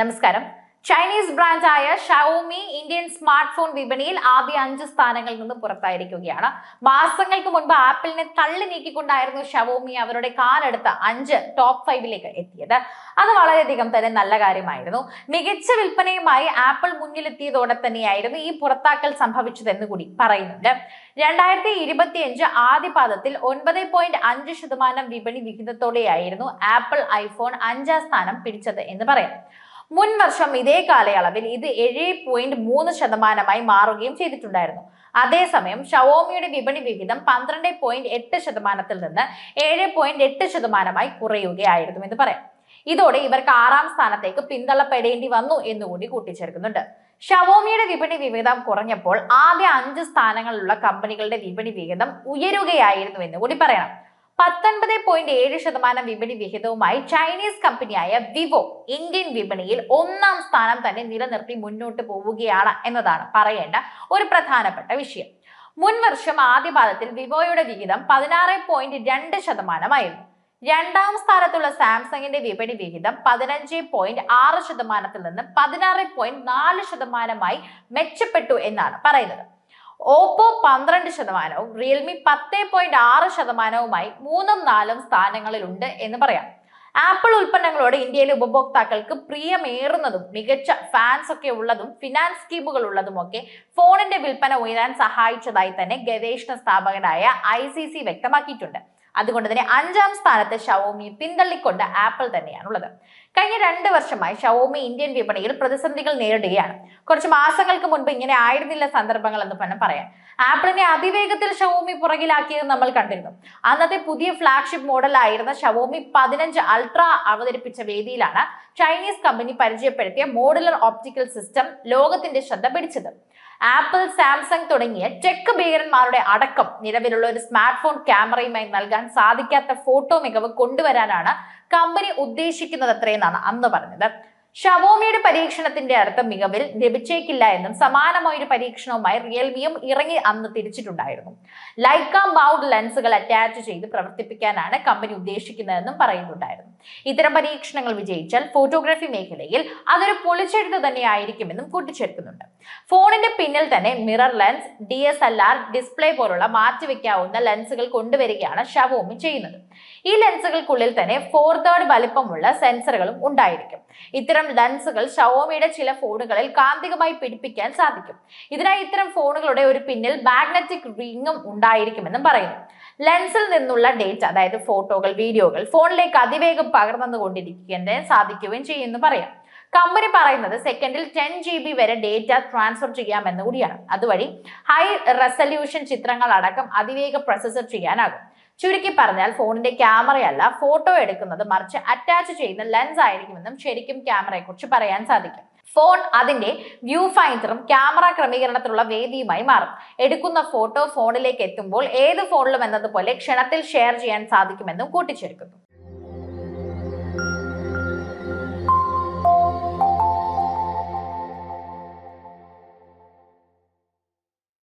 നമസ്കാരം. ചൈനീസ് ബ്രാൻഡായ Xiaomi Indian smart phone വിപണിയിൽ ആദ്യ അഞ്ച് സ്ഥാനങ്ങളിൽ നിന്ന് പുറത്തായിരിക്കുകയാണ്. മാസങ്ങൾക്ക് മുൻപ് ആപ്പിളിനെ തള്ളി നീക്കിക്കൊണ്ടായിരുന്നു ഷവോമി അവരുടെ കാലെടുത്ത അഞ്ച് ടോപ്പ് ഫൈവിലേക്ക് എത്തിയത്. അത് വളരെയധികം തന്നെ നല്ല കാര്യമായിരുന്നു. മികച്ച വിൽപ്പനയുമായി ആപ്പിൾ മുന്നിലെത്തിയതോടെ തന്നെയായിരുന്നു ഈ പുറത്താക്കൽ സംഭവിച്ചതെന്ന് കൂടി പറയുന്നുണ്ട്. രണ്ടായിരത്തി ഇരുപത്തിയഞ്ച് ആദ്യ പാദത്തിൽ ഒൻപത് പോയിന്റ് അഞ്ച് ശതമാനം വിപണി വിഹിതത്തോടെയായിരുന്നു ആപ്പിൾ ഐഫോൺ അഞ്ചാം സ്ഥാനം പിടിച്ചത് എന്ന് പറയാം. മുൻ വർഷം ഇതേ കാലയളവിൽ ഇത് ഏഴ് പോയിന്റ് മൂന്ന് ശതമാനമായി മാറുകയും ചെയ്തിട്ടുണ്ടായിരുന്നു. അതേസമയം ഷവോമിയുടെ വിപണി വിഹിതം പന്ത്രണ്ട് പോയിന്റ് എട്ട് ശതമാനത്തിൽ നിന്ന് ഏഴ് പോയിന്റ് എട്ട് ശതമാനമായി കുറയുകയായിരുന്നു എന്ന് പറയാം. ഇതോടെ ഇവർക്ക് ആറാം സ്ഥാനത്തേക്ക് പിന്തള്ളപ്പെടേണ്ടി വന്നു എന്നുകൂടി കൂട്ടിച്ചേർക്കുന്നുണ്ട്. ഷവോമിയുടെ വിപണി വിഹിതം കുറഞ്ഞപ്പോൾ ആദ്യ അഞ്ച് സ്ഥാനങ്ങളിലുള്ള കമ്പനികളുടെ വിപണി വിഹിതം ഉയരുകയായിരുന്നു എന്ന് കൂടി പറയണം. പത്തൊൻപത് പോയിന്റ് ഏഴ് ശതമാനം വിപണി വിഹിതവുമായി ചൈനീസ് കമ്പനിയായ വിവോ ഇന്ത്യൻ വിപണിയിൽ ഒന്നാം സ്ഥാനം തന്നെ നിലനിർത്തി മുന്നോട്ട് പോവുകയാണ് എന്നതാണ് പറയേണ്ട ഒരു പ്രധാനപ്പെട്ട വിഷയം. മുൻ വർഷം ആദ്യപാദത്തിൽ വിവോയുടെ വിഹിതം പതിനാറ് പോയിന്റ് രണ്ട് ശതമാനമായിരുന്നു. രണ്ടാം സ്ഥാനത്തുള്ള സാംസങ്ങിന്റെ വിപണി വിഹിതം പതിനഞ്ച് പോയിന്റ് ആറ് ശതമാനത്തിൽ നിന്ന് പതിനാറ് പോയിന്റ് നാല് ശതമാനമായി മെച്ചപ്പെട്ടു എന്നാണ് പറയുന്നത്. ഓപ്പോ പന്ത്രണ്ട് ശതമാനവും റിയൽമി പത്ത് പോയിന്റ് ആറ് ശതമാനവുമായി മൂന്നും നാലും സ്ഥാനങ്ങളിലുണ്ട് എന്ന് പറയാം. ആപ്പിൾ ഉൽപ്പന്നങ്ങളോട് ഇന്ത്യയിലെ ഉപഭോക്താക്കൾക്ക് പ്രിയമേറുന്നതും മികച്ച ഫാൻസ് ഒക്കെ ഉള്ളതും ഫിനാൻസ് സ്കീമുകൾ ഉള്ളതുമൊക്കെ ഫോണിന്റെ വിൽപ്പന ഉയരാൻ സഹായിച്ചതായി തന്നെ ഗവേഷണ സ്ഥാപകനായ ഐ വ്യക്തമാക്കിയിട്ടുണ്ട്. അതുകൊണ്ട് തന്നെ അഞ്ചാം സ്ഥാനത്ത് ഷവോമി പിന്തള്ളിക്കൊണ്ട് ആപ്പിൾ തന്നെയാണ് ഉള്ളത് കഴിഞ്ഞ രണ്ട് വർഷമായി ഷവോമി ഇന്ത്യൻ വിപണിയിൽ പ്രതിസന്ധികൾ നേരിടുകയാണ്. കുറച്ച് മാസങ്ങൾക്ക് മുൻപ് ഇങ്ങനെ ആയിരുന്നില്ല സന്ദർഭങ്ങൾ എന്ന് തന്നെ പറയാം ആപ്പിളിനെ അതിവേഗത്തിൽ ഷവോമി പുറകിലാക്കിയത് നമ്മൾ കണ്ടിരുന്നു. അന്നത്തെ പുതിയ ഫ്ലാഗ്ഷിപ്പ് മോഡലായിരുന്ന ഷവോമി പതിനഞ്ച് അൾട്ര അവതരിപ്പിച്ച വേദിയിലാണ് ചൈനീസ് കമ്പനി പരിചയപ്പെടുത്തിയ മോഡുലർ ഓപ്റ്റിക്കൽ സിസ്റ്റം ലോകത്തിന്റെ ശ്രദ്ധ പിടിച്ചത്. ആപ്പിൾ സാംസങ് തുടങ്ങിയ ടെക് ഭീകരന്മാരുടെ അടക്കം നിലവിലുള്ള ഒരു സ്മാർട്ട് ഫോൺ ക്യാമറയുമായി നൽകാൻ സാധിക്കാത്ത ഫോട്ടോ മികവ് കൊണ്ടുവരാനാണ് കമ്പനി ഉദ്ദേശിക്കുന്നത് അത്രയെന്നാണ് അന്ന് പറഞ്ഞത്. ഷവോമിയുടെ പരീക്ഷണത്തിന്റെ അർത്ഥം മികവിൽ ലഭിച്ചേക്കില്ല എന്നും സമാനമായ ഒരു പരീക്ഷണവുമായി റിയൽമിയും ഇറങ്ങി അന്ന് തിരിച്ചിട്ടുണ്ടായിരുന്നു. ലൈക്ക ബൗഡ് ലെൻസുകൾ അറ്റാച്ച് ചെയ്ത് പ്രവർത്തിപ്പിക്കാനാണ് കമ്പനി ഉദ്ദേശിക്കുന്നതെന്നും പറയുന്നുണ്ടായിരുന്നു. ഇത്തരം പരീക്ഷണങ്ങൾ വിജയിച്ചാൽ ഫോട്ടോഗ്രാഫി മേഖലയിൽ അതൊരു പൊളിച്ചെഴുത്ത് തന്നെ ആയിരിക്കുമെന്നും കൂട്ടിച്ചേർക്കുന്നുണ്ട്. ഫോണിന്റെ പിന്നിൽ തന്നെ മിറർ ലെൻസ് ഡി ഡിസ്പ്ലേ പോലുള്ള മാറ്റിവെക്കാവുന്ന ലെൻസുകൾ കൊണ്ടുവരികയാണ് ഷവോമി ചെയ്യുന്നത്. ഈ ലെൻസുകൾക്കുള്ളിൽ തന്നെ ഫോർ തേർഡ് വലിപ്പമുള്ള സെൻസറുകളും ഉണ്ടായിരിക്കും. ഇത്തരം ലെൻസുകൾ ഷവോമിയുടെ ചില ഫോണുകളിൽ കാന്തികമായി പിടിപ്പിക്കാൻ സാധിക്കും. ഇതിനായി ഇത്തരം ഫോണുകളുടെ ഒരു പിന്നിൽ മാഗ്നറ്റിക് റിങ്ങും ഉണ്ടായിരിക്കുമെന്നും പറയുന്നു. ലെൻസിൽ നിന്നുള്ള ഡേറ്റ അതായത് ഫോട്ടോകൾ വീഡിയോകൾ ഫോണിലേക്ക് അതിവേഗം പകർന്നുകൊണ്ടിരിക്കുന്നതിന് സാധിക്കുകയും ചെയ്യുമെന്ന് പറയാം. കമ്പനി പറയുന്നത് സെക്കൻഡിൽ ടെൻ ജി ബി വരെ ഡേറ്റ ട്രാൻസ്ഫർ ചെയ്യാമെന്ന് കൂടിയാണ്. അതുവഴി ഹൈ റെസല്യൂഷൻ ചിത്രങ്ങൾ അടക്കം അതിവേഗ പ്രോസസർ ചെയ്യാനാകും. ചുരുക്കി പറഞ്ഞാൽ ഫോണിന്റെ ക്യാമറയല്ല ഫോട്ടോ എടുക്കുന്നത് മറിച്ച് അറ്റാച്ച് ചെയ്യുന്ന ലെൻസ് ആയിരിക്കുമെന്നും ശരിക്കും ക്യാമറയെക്കുറിച്ച് പറയാൻ സാധിക്കും. ഫോൺ അതിന്റെ വ്യൂ ഫൈൻഡറും ക്യാമറ ക്രമീകരണത്തിലുള്ള വേദിയുമായി മാറും. എടുക്കുന്ന ഫോട്ടോ ഫോണിലേക്ക് എത്തുമ്പോൾ ഏത് ഫോണിലും എന്നതുപോലെ ക്ഷണത്തിൽ ഷെയർ ചെയ്യാൻ സാധിക്കുമെന്നും കൂട്ടിച്ചേർക്കുന്നു.